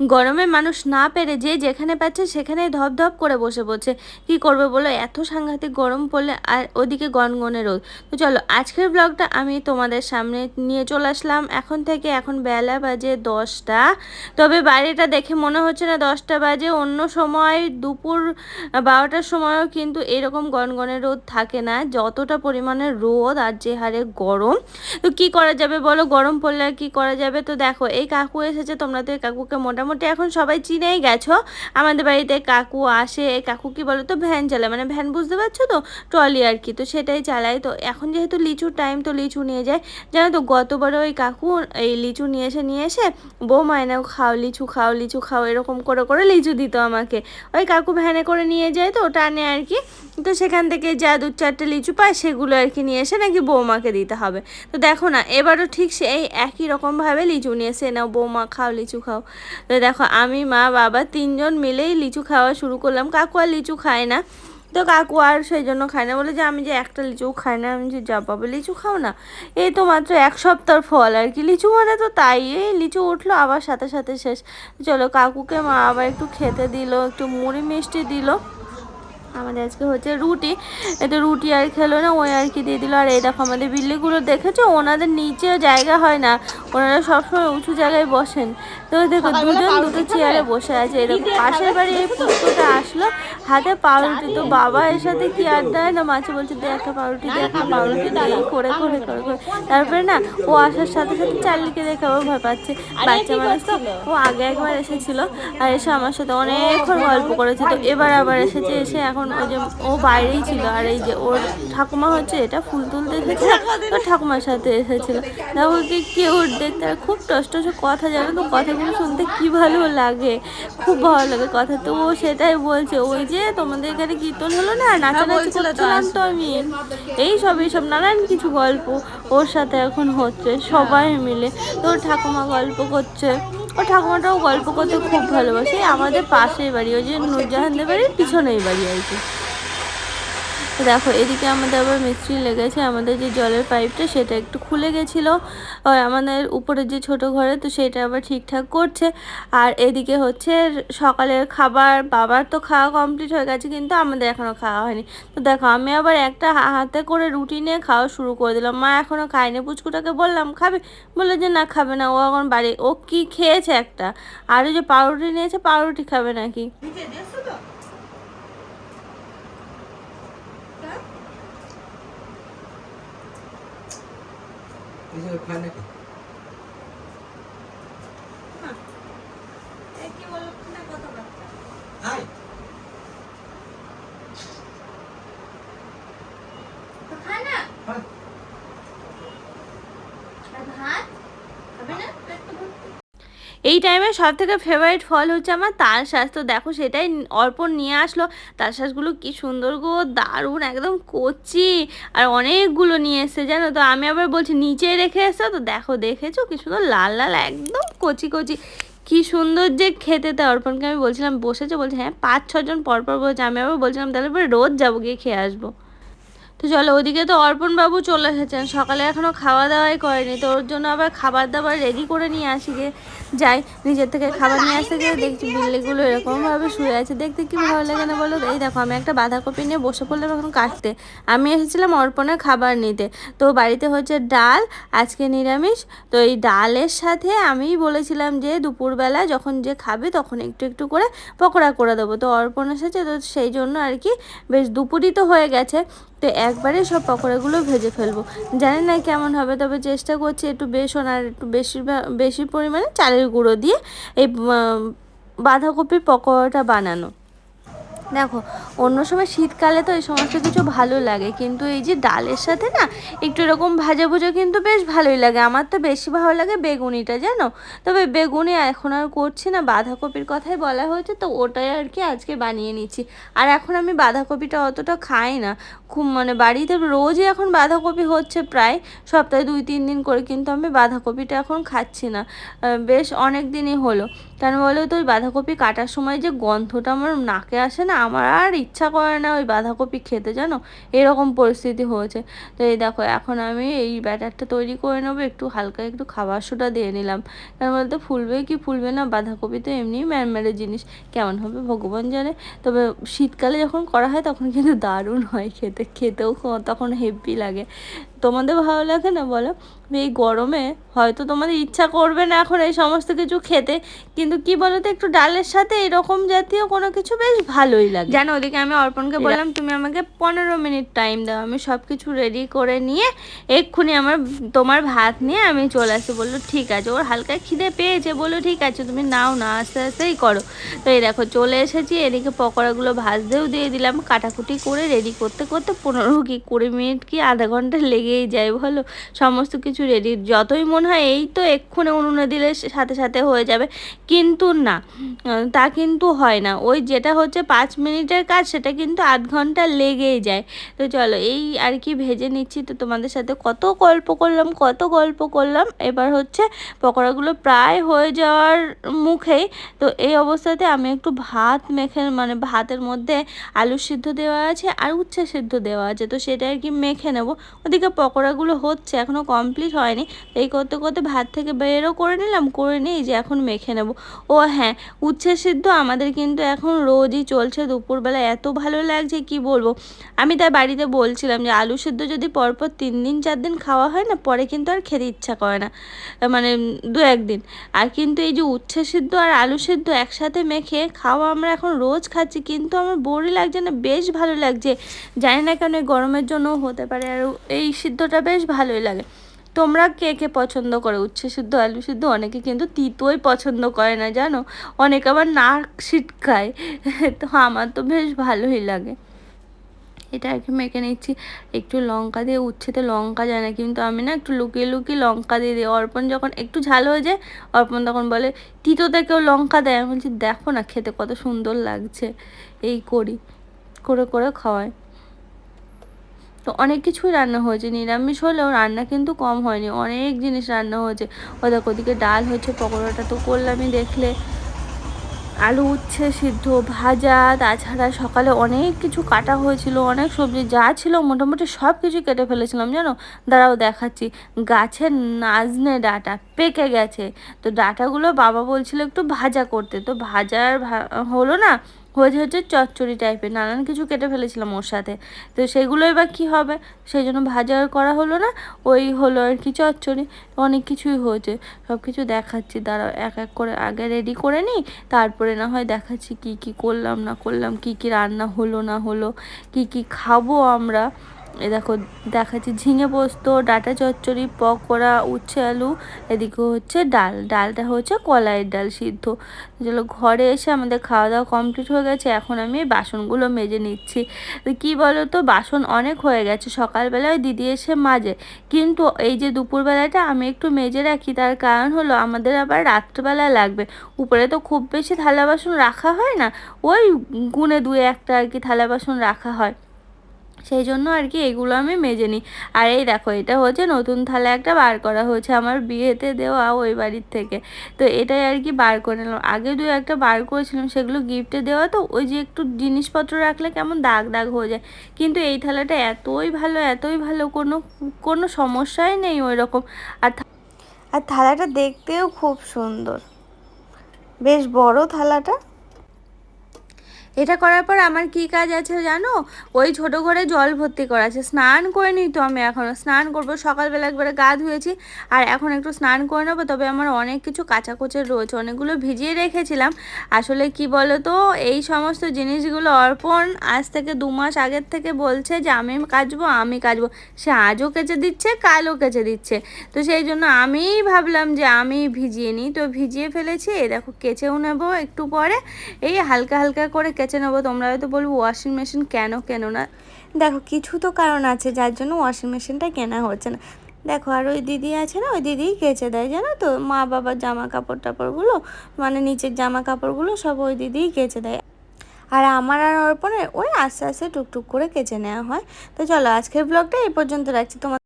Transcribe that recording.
গরমে মানুষ না পেরে যে যেখানে পাচ্ছে সেখানে ধপ ধপ করে বসে পড়ছে। কি করবে বলো? এত সাংঘাতিক গরম পড়লে আর ওদিকে গনগনে রোদ। তো চলো, আজকের ব্লগটা আমি তোমাদের সামনে নিয়ে চলে আসলাম। এখন থেকে এখন বেলা বাজে দশটা। তবে বাইরেটা দেখে মনে হচ্ছে না দশটা বাজে। অন্য সময় দুপুর বারোটার সময়ও কিন্তু এরকম গনগনে রোদ থাকে না। যতটা পরিমাণে রোদ আর যে হারে গরম। তো কি করা যাবে বলো? গরম পড়লে আর কি করা যাবে? তো দেখো, এই কাকু এসেছে, তোমরা তো এই কাকুকে মোটামুটি এখন সবাই চিনেই গেছো। আমাদের বাড়িতে কাকু আসে, কাকু কি বলো তো ভ্যান চালায়। মানে ভ্যান বুঝতে পারছ তো? ট্রলি আর কি, তো সেটাই চালায়। তো এখন যেহেতু লিচুর টাইম তো লিচু নিয়ে যায়। জানো তো গতবারও ওই কাকু এই লিচু নিয়ে এসে নিয়ে এসে বউ মায়নাও খাও লিচু খাও লিচু, খাও, এরকম করে করে লিচু দিত আমাকে। ওই কাকু ভ্যানে করে নিয়ে যায় তো, টানে আর কি। তো সেখান থেকে যা দু চারটে লিচু পায়, সেগুলো আর কি নিয়ে এসে নাকি বৌমাকে দিতে হবে। তো দেখো না, এবারও ঠিক সেই একই রকমভাবে লিচু নিয়ে এসে, নাও বৌমা, খাও লিচু, খাও। তো দেখো আমি, মা, বাবা তিনজন মিলেই লিচু খাওয়া শুরু করলাম। কাকু আর লিচু খায় না। তো কাকু আর সেই জন্য খায় না। বলে যে, আমি যে একটা লিচু খাই না, আমি যে যা বাবা লিচু খাও না। এই তো মাত্র এক সপ্তাহ ফল আর কি। লিচু মানে তো তাই। এই লিচু উঠল, আবার সাথে সাথে শেষ। চলো, কাকুকে মা আবার একটু খেতে দিল, একটু মুড়ি মিষ্টি দিল। আমাদের আজকে হচ্ছে রুটি। এতে রুটি আর খেলো না ওই আর কি দিয়ে দিল। আর এই দেখো আমাদের বিল্লিগুলো দেখেছ? ওনাদের নিচে জায়গা হয় না। ওনারা সবসময় উঁচু জায়গায় বসেন। তো দেখো দুজন দুটো চেয়ারে বসে আছে। এরকম পাশের বাড়ি এই পুষ্পটা আসলো। হাতে পাউরুটি তো বাবা এর সাথে কি আর দেয় না মাছে বলছে দে একটা পাউরুটি দে একটা পাউরুটি দে এই করে করে করে করে। তারপরে না ও আসার সাথে সাথে চার্লিকে দেখে আবার ভয় পাচ্ছে। বাচ্চা মানুষ তো ও আগে একবার এসেছিল আর এসে আমার সাথে অনেকক্ষণ গল্প করেছে। তো এবার আবার এসেছে এসে এখন ওই যে ও বাইরেই ছিল আর এই যে ওর ঠাকুমা হচ্ছে এটা ফুল তুলতে এসেছিল তো ঠাকুমার সাথে এসেছিল। দেখো কি কিউট দেখতে আর খুব টস টস কথা জানো তো কথাগুলো শুনতে কি ভালো লাগে খুব ভালো লাগে কথা। তো ও সেটাই বলছে ওই যে তোমাদের এখানে কীর্তন হলো না নাচানাচি করছিলাম তো আমি। এই সব এইসব নানান কিছু গল্প ওর সাথে এখন হচ্ছে সবাই মিলে। তো ঠাকুমা গল্প করছে। ও ঠাকুমাটাও গল্প করতে খুব ভালোবাসে। আমাদের পাশের বাড়ি ওই যে নুরজাহানদের বাড়ির পিছনেই বাড়ি আর কি। দেখো, এদিকে আমাদের আবার মিস্ত্রি লেগেছে। আমাদের যে জলের পাইপটা, সেটা একটু খুলে গেছিল। আর আমাদের উপরে যে ছোট ঘরে, তো সেটা আবার ঠিকঠাক করছে। আর এদিকে হচ্ছে সকালের খাবার, বাবার তো খাওয়া কমপ্লিট হয়ে গেছে, কিন্তু আমাদের এখনও খাওয়া হয়নি। তো দেখো, আমি আবার একটা হাতে করে রুটি নিয়ে খাওয়া শুরু করে দিলাম। মা এখনও খায়নি। পুচকুটাকে বললাম, খাবে? বলল যে, না, খাবে না। ও এখন বাড়ি ও কি খেয়েছে একটা? আর ওই যে পাউরুটি নিয়েছে, পাউরুটি খাবে নাকি? এই যে খায় নাকি খায় খায় এই টাইমে সব থেকে ফেভারিট ফল হচ্ছে আমার তাল শাঁস। তো দেখো সেটাই অর্পণ নিয়ে আসলো। তাল শাঁসগুলো কি সুন্দর গো, দারুণ, একদম কচি। আর অনেকগুলো নিয়ে এসছে, জানো তো। আমি আবার বলছি, নিচে রেখে এসছো তো দেখো, দেখেছ? কি সুন্দর লাল লাল, একদম কচি কচি। কি সুন্দর যে খেতে তা অর্পণকে আমি বলছিলাম, বসেছে, বলছে হ্যাঁ পাঁচ, ছজন পরপর বলছে আমি আবার বলছিলাম, তাহলে পরে রোজ যাব, গিয়ে খেয়ে আসব। তো চলো, ওদিকে তো অর্পণবাবু চলে এসেছেন। সকালে এখনও খাওয়া দাওয়াই করেনি, তো ওর জন্য আবার খাবার দাবার রেডি করে নিয়ে আসি গিয়ে যাই, নিজের থেকে খাবার নিয়ে আসতে গিয়ে দেখছি বিল্লিগুলো এরকমভাবে শুয়ে আছে। দেখতে কি ভালো লাগে না বলো এই দেখো, আমি একটা বাঁধাকপি নিয়ে বসে পড়লাম এখন কাটতে। আমি এসেছিলাম অর্পণের খাবার নিতে। তো বাড়িতে হচ্ছে ডাল, আজকে নিরামিষ। তো এই ডালের সাথে আমি বলেছিলাম যে দুপুরবেলা যখন যে খাবে তখন একটু একটু করে পকোড়া করে দেবো। তো অর্পণ এসেছে, তো সেই জন্য আর কি বেশ দুপুরই তো হয়ে গেছে। তো একবারে সব পকোড়াগুলো ভেজে ফেলব। জানি না কেমন হবে, তবে চেষ্টা করছি একটু বেসন আর একটু বেশিরভাগ বেশি পরিমাণে চালের গুঁড়ো দিয়ে এই বাঁধাকপির পকোড়াটা বানানো। দেখো, অন্য সময় শীতকালে তো এই সমস্ত কিছু ভালো লাগে, কিন্তু এই যে ডালের সাথে না, একটু এরকম ভাজা ভুজা কিন্তু বেশ ভালোই লাগে। আমার তো বেশি ভালো লাগে বেগুনিটা, জানো? তবে বেগুনি এখন আর করছি না, বাঁধাকপির কথাই বলা হয়েছে, তো ওটাই আর কি আজকে বানিয়ে নিচ্ছি। আর এখন আমি বাঁধাকপিটা অতটা খাই না। খুব মানে বাড়িতে রোজই এখন বাঁধাকপি হচ্ছে প্রায়, সপ্তাহে দুই, তিন দিন করে কিন্তু আমি বাঁধাকপিটা এখন খাচ্ছি না। বেশ অনেক দিনই হলো। কারণ বলো তো, ওই বাঁধাকপি কাটার সময় যে গন্ধটা আমার নাকে আসে না, আমার আর ইচ্ছা করে না ওই বাঁধাকপি খেতে, জানো? এরকম পরিস্থিতি হয়েছে। তো এই দেখো, এখন আমি এই ব্যাটারটা তৈরি করে নেব, একটু হালকা একটু খাবার সোডা দিয়ে নিলাম। কারণ বলতে ফুলবে কি ফুলবে না, বাঁধাকপি তো এমনিই ম্যারম্যারে জিনিস, কেমন হবে ভগবান জানে। তবে শীতকালে যখন করা হয়, তখন কিন্তু দারুণ হয় খেতে, খেতেও তখন হেভি লাগে। তোমাদের ভালো লাগে না বলো? এই গরমে হয়তো তোমাদের ইচ্ছা করবে না এখন এই সমস্ত কিছু খেতে কিন্তু কি বলো তো একটু ডালের সাথে এরকম জাতীয় কোনো কিছু বেশ ভালোই লাগে। জানো ওদিকে আমি অর্পণকে বললাম তুমি আমাকে পনেরো মিনিট টাইম দাও আমি সব কিছু রেডি করে নিয়ে এক্ষুনি আমার তোমার ভাত নিয়ে আমি চলে আসি বলল ঠিক আছে। ওর হালকা খিদে পেয়েছে। বলল ঠিক আছে তুমি নাও না আস্তে আস্তেই করো। তো এই দেখো চলে এসেছি। এদিকে পকোড়াগুলো ভাজতেও দিয়ে দিলাম কাটাকুটি করে রেডি করতে করতে পনেরো কি কুড়ি মিনিট কি আধা ঘণ্টা লেগেই যায়, বলো? সমস্ত কিছু রেডি যতই মনে হয় এই তো এক্ষুনি উনুনে দিলে সাথে সাথে হয়ে যাবে। কিন্তু না তা কিন্তু হয় না। ওই যেটা হচ্ছে পাঁচ মিনিটের কাজ, সেটা কিন্তু আধ ঘণ্টা লেগেই যায়। তো চলো, এই আর কি ভেজে নিচ্ছি। তো তোমাদের সাথে কত গল্প করলাম, কত গল্প করলাম। এবার হচ্ছে পকোড়াগুলো প্রায় হয়ে যাওয়ার মুখেই তো এই অবস্থাতে আমি একটু ভাত মেখে মানে ভাতের মধ্যে আলু সিদ্ধ দেওয়া আছে আর উচ্ছে সিদ্ধ দেওয়া আছে। তো সেটা আর কি মেখে নেব। ওদিকে পকোড়াগুলো হচ্ছে এখনও কমপ্লিট হয়নি। এই করতে করতে ভাত থেকে বেরও করে নিলাম, করে নিই যে এখন মেখে নেব। ও হ্যাঁ উচ্ছে সিদ্ধ আমাদের কিন্তু এখন রোজই চলছে দুপুরবেলা। এত ভালো লাগছে, কি বলব? আমি তাই বাড়িতে বলছিলাম যে আলু সিদ্ধ যদি পরপর তিন দিন, চার দিন খাওয়া হয় না, পরে কিন্তু আর খেতে ইচ্ছা করে না। মানে দু একদিন। আর কিন্তু এই যে উচ্ছে সিদ্ধ আর আলু সিদ্ধ একসাথে মেখে খাওয়া আমরা এখন রোজ খাচ্ছি, কিন্তু আমার বোরই লাগছে না, বেশ ভালো লাগছে। জানি না কেন গরমের জন্য হতে পারে। আর এই সিদ্ধটা বেশ ভালোই লাগে। তোমরা কে কে পছন্দ করে? উচ্ছে সিদ্ধ, আলু সিদ্ধ? অনেকে কিন্তু তিতোই পছন্দ করে না, জানো? অনেকে আবার নাক ছিটকায় তো আমার তো বেশ ভালোই লাগে। এটা কি মেখে নিচ্ছি। একটু লঙ্কা দিয়ে, উচ্ছেতে লঙ্কা যায় না, কিন্তু আমি না একটু লুকিয়ে লুকিয়ে লঙ্কা দিয়ে দিই। অর্পণ যখন একটু ঝাল হয়ে যায়, অর্পণ তখন বলে, তিতোতে কেউ লঙ্কা দেয়? আমি বলছি, দেখো না, খেতে কত সুন্দর লাগছে। এই করি। করে করে খাওয়াই তো অনেক কিছুই রান্না হয়েছে। নিরামিষ হলেও রান্না কিন্তু কম হয়নি। অনেক জিনিস রান্না হয়েছে। ও দেখো, ওদিকে ডাল হচ্ছে পকোড়াটা তো করলামই দেখলে। আলু উচ্ছে সিদ্ধ, ভাজা, তাছাড়া সকালে অনেক কিছু কাটা হয়েছিল, অনেক সবজি, যা ছিল মোটামুটি সব কিছু কেটে ফেলেছিলাম, জানো? দাঁড়াও দেখাচ্ছি। গাছের নাজনে ডাটা পেকে গেছে। তো ডাটাগুলো বাবা বলছিল একটু ভাজা করতে। তো ভাজার হলো না হয়েছে হচ্ছে চচ্চড়ি টাইপের নানান কিছু কেটে ফেলেছিলাম ওর সাথে। তো সেগুলোই বা কী হবে? সেই জন্য ভাজা করা হলো না। ওই হলো আর কি চচ্চড়ি। অনেক কিছুই হয়েছে। সব কিছু দেখাচ্ছি। দাঁড়াও, এক এক করে আগে রেডি করে নিই। তারপরে না হয় দেখাচ্ছি কি কি করলাম, না করলাম, কি কি রান্না হলো, না হলো, কি কি খাব আমরা। এ দেখো, দেখাচ্ছি ঝিঙে পোস্ত, ডাটা চচ্চড়ি, পকোড়া, উচ্ছে আলু, এদিকে হচ্ছে ডাল। ডালটা হচ্ছে কলাইয়ের ডাল সিদ্ধ। যেগুলো ঘরে এসে আমাদের খাওয়া দাওয়া কমপ্লিট হয়ে গেছে, এখন আমি বাসনগুলো মেজে নিচ্ছি। কী বলো তো বাসন অনেক হয়ে গেছে, সকালবেলায় দিদি এসে মাজে। কিন্তু এই যে দুপুরবেলাটা আমি একটু মেজে রাখি, তার কারণ হলো আমাদের আবার রাত্রেবেলা লাগবে। উপরে তো খুব বেশি থালা বাসন রাখা হয় না, ওই গুনে দুয়ে একটা আর কি থালা বাসন রাখা হয়। সেই জন্য আর কি এগুলো আমি মেজে নিই। আর এই দেখো, এটা হচ্ছে নতুন থালা একটা বার করা হয়েছে আমার বিয়েতে দেওয়া ওই বাড়ির থেকে। তো এটাই আর কি বার করে নিলাম। আগে দু একটা বার করেছিলাম, সেগুলো গিফটে দেওয়া, তো ওই যে একটু জিনিসপত্র রাখলে কেমন দাগ দাগ হয়ে যায়। কিন্তু এই থালাটা এতই ভালো এতই ভালো, কোনো কোনো সমস্যাই নেই ওই রকম আর আর থালাটা দেখতেও খুব সুন্দর। বেশ বড় থালাটা। এটা করার পর আমার কি কাজ আছে জানো? ওই ছোট ঘরে জল ভর্তি করা আছে স্নান করে নিই তো আমি এখনও স্নান করব, সকালবেলা একবারে গা ধুয়েছি, আর এখন একটু স্নান করে নেব। তবে আমার অনেক কিছু কাঁচা কোচের রয়েছে, অনেকগুলো ভিজিয়ে রেখেছিলাম। আসলে কি বলো তো এই সমস্ত জিনিসগুলো অর্পণ আজ থেকে দু মাস আগের থেকে বলছে যে, আমি কাচবো আমি কাচবো। সে আজও কেচে দিচ্ছে, কালও কেচে দিচ্ছে। তো সেই জন্য আমিই ভাবলাম যে আমি ভিজিয়ে নিই। তো ভিজিয়ে ফেলেছি দেখো কেচেও নেব একটু পরে। এই হালকা হালকা করে কেচে নেব তোমরা হয়তো বলব ওয়াশিং মেশিন কেন কেন না। দেখো, কিছু তো কারণ আছে, যার জন্য ওয়াশিং মেশিনটা কেনা হচ্ছে না। দেখো, আর ওই দিদি আছে না, ওই দিদিই কেচে দেয়, জানো তো? মা বাবার জামা কাপড় টাপড়গুলো মানে নিচের জামা কাপড়গুলো সব ওই দিদিই কেচে দেয়। আর আমার আর অর্পণের, ওই আস্তে আস্তে টুকটুক করে কেচে নেওয়া হয়। তো চলো, আজকের ব্লগটা এই পর্যন্ত রাখছি। তোমার